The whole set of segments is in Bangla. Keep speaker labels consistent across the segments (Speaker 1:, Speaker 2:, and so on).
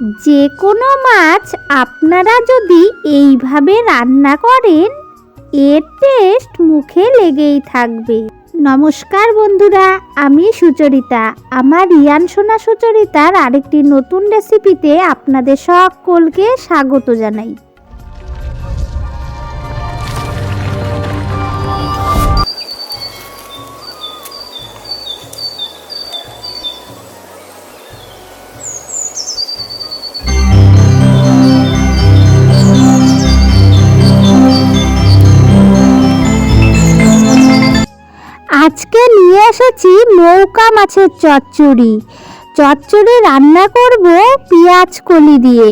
Speaker 1: যে কোনো মাছ আপনারা যদি এইভাবে রান্না করেন, এর টেস্ট মুখে লেগেই থাকবে। নমস্কার বন্ধুরা, আমি সুচরিতা। আমার রিয়ান সোনা সুচরিতার আরেকটি নতুন রেসিপিতে আপনাদের সকলকে স্বাগত জানাই। এসেছি নৌকা মাছের চচ্চড়ি। চচ্চড়ি রান্না করব পেঁয়াজ কলি দিয়ে।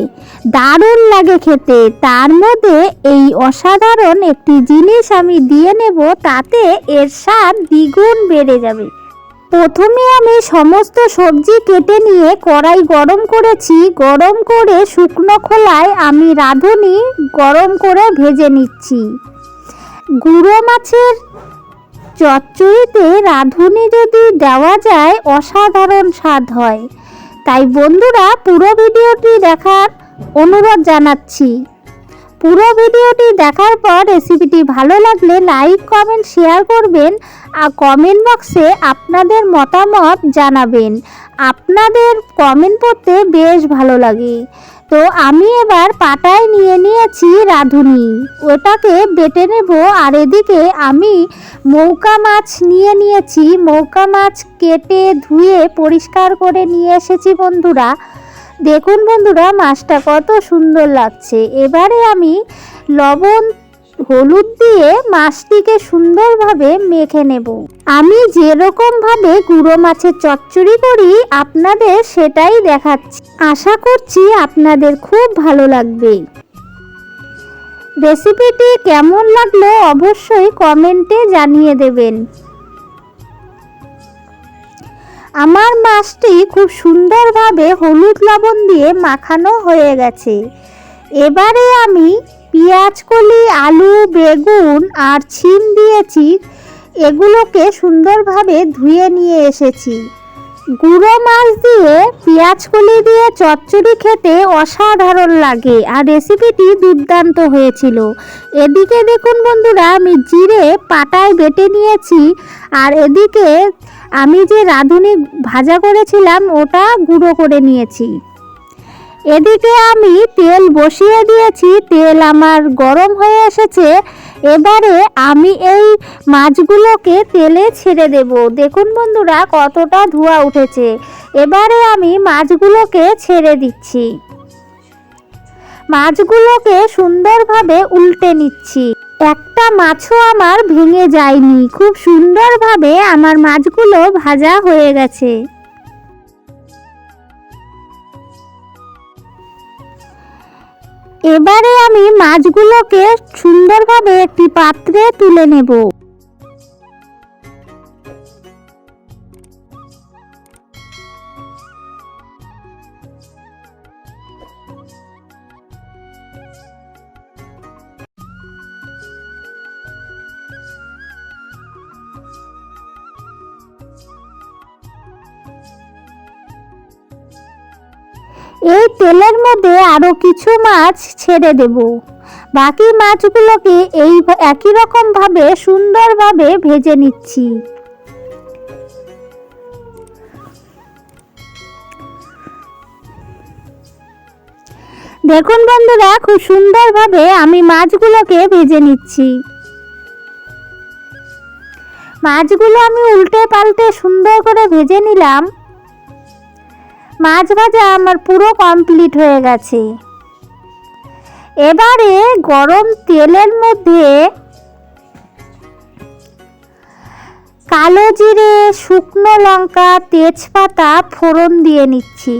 Speaker 1: দারুণ লাগে খেতে। তার মধ্যে এই অসাধারণ একটি জিনিস আমি দিয়ে নেব, তাতে এর স্বাদ দ্বিগুণ বেড়ে যাবে। প্রথমে আমি সমস্ত সবজি কেটে নিয়ে কড়াই গরম করেছি। গরম করে শুকনো খোলায় আমি রাঁধুনি, গরম করে ভেজে নিচ্ছি। গুঁড়ো মাছের চচ্চড়িতে রাঁধুনি যদি দেওয়া যায় অসাধারণ স্বাদ হয়। তাই বন্ধুরা পুরো ভিডিওটি দেখার অনুরোধ জানাচ্ছি। পুরো ভিডিওটি দেখার পর রেসিপিটি ভালো লাগলে লাইক, কমেন্ট, শেয়ার করবেন আর কমেন্ট বক্সে আপনাদের মতামত জানাবেন। আপনাদের কমেন্ট পড়তে বেশ ভালো লাগে। তো আমি এবার পাটায় নিয়ে নিয়েছি রাঁধুনি। ওটাকে বেটে নেব আর এদিকে আমি মৌকা মাছ নিয়ে নিয়েছি। মৌকা মাছ কেটে ধুয়ে পরিষ্কার করে নিয়ে এসেছি বন্ধুরা। দেখুন বন্ধুরা, মাছটা কত সুন্দর লাগছে। এবারে আমি লবণ হলুদ দিয়ে মাছটিকে সুন্দরভাবে মেখে নেব। আমি যেরকমভাবে গুঁড়ো মাছের চচ্চড়ি করি, আপনাদের সেটাই দেখাচ্ছি। আশা করছি আপনাদের খুব ভালো লাগবে। রেসিপিটি কেমন লাগল অবশ্যই কমেন্টে জানিয়ে দেবেন। আমার মাছটি খুব সুন্দরভাবে হলুদ লবণ দিয়ে মাখানো হয়ে গেছে। এবারে আমি কলি আলু, বেগুন আর ছিম দিয়েছি। এগুলোকে সুন্দরভাবে ধুয়ে নিয়ে এসেছি। গুঁড়ো মাছ দিয়ে পেঁয়াজ কলি দিয়ে চচ্চড়ি খেতে অসাধারণ লাগে আর রেসিপিটি দুর্দান্ত হয়েছিল। এদিকে দেখুন বন্ধুরা, আমি জিরে পাটায় বেটে নিয়েছি আর এদিকে আমি যে রাঁধুনি ভাজা করেছিলাম, ওটা গুঁড়ো করে নিয়েছি। এদিকে আমি তেল বসিয়ে দিয়েছি, তেল আমার গরম হয়ে এসেছে। এবারে আমি এই মাছগুলোকে তেলে ছেড়ে দেব। দেখুন বন্ধুরা, কতটা ধোঁয়া উঠেছে। এবারে আমি মাছগুলোকে ছেড়ে দিচ্ছি। মাছগুলোকে সুন্দরভাবে উল্টে নিচ্ছি। একটা মাছও আমার ভেঙে যায়নি। খুব সুন্দরভাবে আমার মাছগুলো ভাজা হয়ে গেছে। এবারে আমি মাছগুলোকে সুন্দরভাবে একটি পাত্রে তুলে নেব। এই তেলের মধ্যে আরও কিছু মাছ ছেড়ে দেব। বাকি মাছগুলোকে এই একই রকমভাবে সুন্দরভাবে ভেজে নিচ্ছি। দেখুন বন্ধুরা, খুব সুন্দরভাবে আমি মাছগুলোকে ভেজে নিচ্ছি। মাছগুলো আমি উল্টে পাল্টে সুন্দর করে ভেজে নিলাম। মাছ ভাজা আমার পুরো কমপ্লিট হয়ে গেছে। এবারে গরম তেলের মধ্যে কালো জিরে, শুকনো লঙ্কা, তেজপাতা ফোড়ন দিয়ে নিচ্ছি।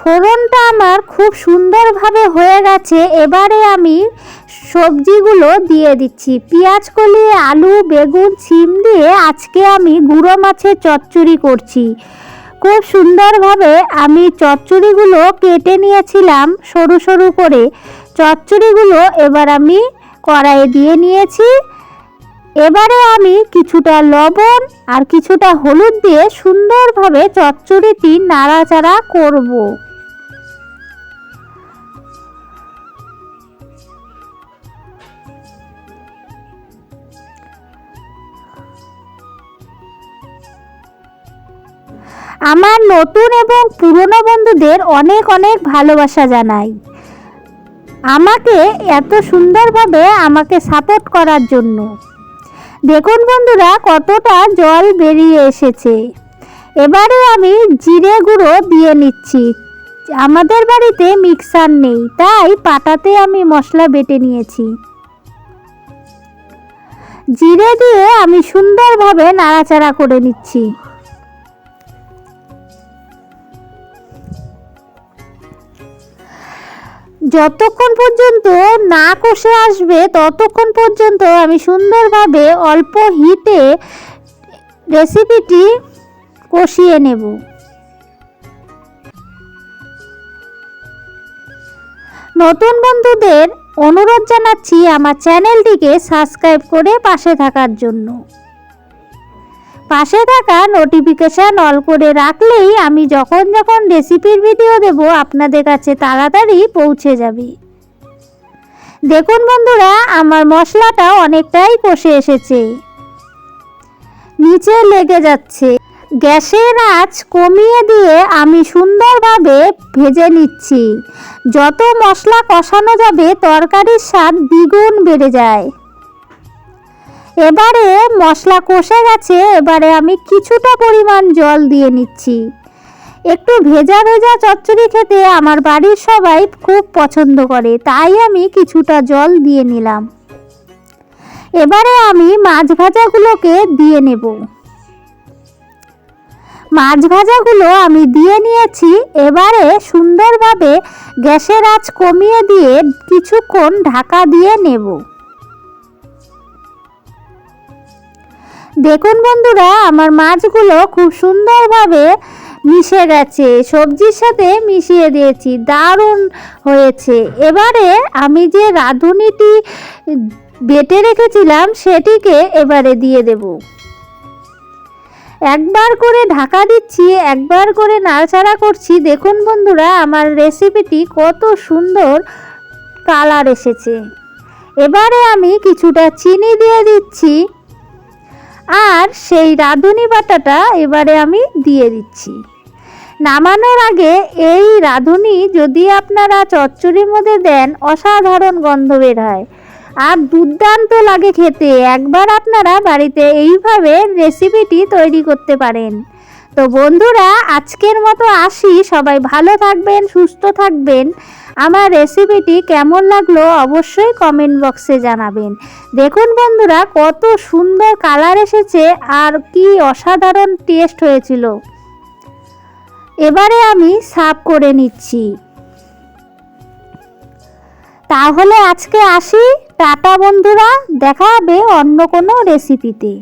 Speaker 1: ফোড়নটা আমার খুব সুন্দরভাবে হয়ে গেছে। এবারে আমি সবজিগুলো দিয়ে দিচ্ছি। পেঁয়াজ, কলি, আলু, বেগুন, সিম দিয়ে আজকে আমি গুঁড়ো মাছের চচ্চড়ি করছি। খুব সুন্দরভাবে আমি চচ্চড়িগুলো কেটে নিয়েছিলাম সরু সরু করে। চচ্চড়িগুলো এবার আমি কড়াইয়ে দিয়ে নিয়েছি। এবারে আমি কিছুটা লবণ আর কিছুটা হলুদ দিয়ে সুন্দরভাবে চচ্চড়িটি নাড়াচাড়া করব। আমার নতুন এবং পুরনো বন্ধুদের অনেক অনেক ভালোবাসা জানাই। আমাকে এত সুন্দরভাবে আমাকে সাপোর্ট করার জন্য। দেখুন বন্ধুরা, কতটা জল বেরিয়ে এসেছে। এবারে আমি জিরে গুঁড়ো দিয়ে নিচ্ছি। আমাদের বাড়িতে মিক্সার নেই, তাই পাটাতে আমি মশলা বেটে নিয়েছি। জিরে দিয়ে আমি সুন্দরভাবে নাড়াচাড়া করে নিচ্ছি। যতক্ষণ পর্যন্ত না কষে আসবে, ততক্ষণ পর্যন্ত আমি সুন্দরভাবে অল্প হিটে রেসিপিটি কষিয়ে নেব। নতুন বন্ধুদের অনুরোধ জানাচ্ছি আমার চ্যানেলটিকে সাবস্ক্রাইব করে পাশে থাকার জন্য। পাশে থাকা নোটিফিকেশান অল করে রাখলেই আমি যখন যখন রেসিপির ভিডিও দেব, আপনাদের কাছে তাড়াতাড়ি পৌঁছে যাবে। দেখুন বন্ধুরা, আমার মশলাটা অনেকটাই কষে এসেছে। নিচে লেগে যাচ্ছে। গ্যাসের আঁচ কমিয়ে দিয়ে আমি সুন্দরভাবে ভেজে নিচ্ছি। যত মশলা কষানো যাবে, তরকারির স্বাদ দ্বিগুণ বেড়ে যায়। এবারে মশলা কষে গেছে, এবারে আমি কিছুটা পরিমাণ জল দিয়ে নিচ্ছি। একটু ভেজা ভেজা চচ্চড়ি খেতে আমার বাড়ির সবাই খুব পছন্দ করে, তাই আমি কিছুটা জল দিয়ে নিলাম। এবারে আমি মাছ ভাজাগুলোকে দিয়ে নেব। মাছ ভাজাগুলো আমি দিয়ে নিয়েছি, এবারে সুন্দরভাবে গ্যাসের আঁচ কমিয়ে দিয়ে কিছুক্ষণ ঢাকা দিয়ে নেব। দেখুন বন্ধুরা, আমার মাছগুলো খুব সুন্দরভাবে মিশে গেছে। সবজির সাথে মিশিয়ে দিয়েছি, দারুণ হয়েছে। এবারে আমি যে রাঁধুনিটি বেটে রেখেছিলাম, সেটিকে এবারে দিয়ে দেব। একবার করে ঢাকা দিচ্ছি, একবার করে নাড়াচাড়া করছি। দেখুন বন্ধুরা, আমার রেসিপিটি কত সুন্দর কালার এসেছে। এবারে আমি কিছুটা চিনি দিয়ে দিচ্ছি। আর সেই রাঁধুনি বাটাটা এবারে আমি দিয়ে দিচ্ছি। নামানোর আগে এই রাঁধুনি যদি আপনারা চচ্চড়ির মধ্যে দেন, অসাধারণ গন্ধ বের হয়। আর দুর্দান্ত লাগে খেতে। একবার আপনারা বাড়িতে এইভাবে রেসিপিটি তৈরি করতে পারেন। তো বন্ধুরা, আজকের মতো আসি। সবাই ভালো থাকবেন, সুস্থ থাকবেন। আমার রেসিপিটি কেমন লাগল অবশ্যই কমেন্ট বক্সে জানাবেন। দেখুন বন্ধুরা, কত সুন্দর কালার এসেছে আর কি অসাধারণ টেস্ট হয়েছিল। এবারে আমি সার্ভ করে নিচ্ছি। তাহলে আজকে আসি। টাটা বন্ধুরা, দেখা হবে অন্য কোনো রেসিপিতে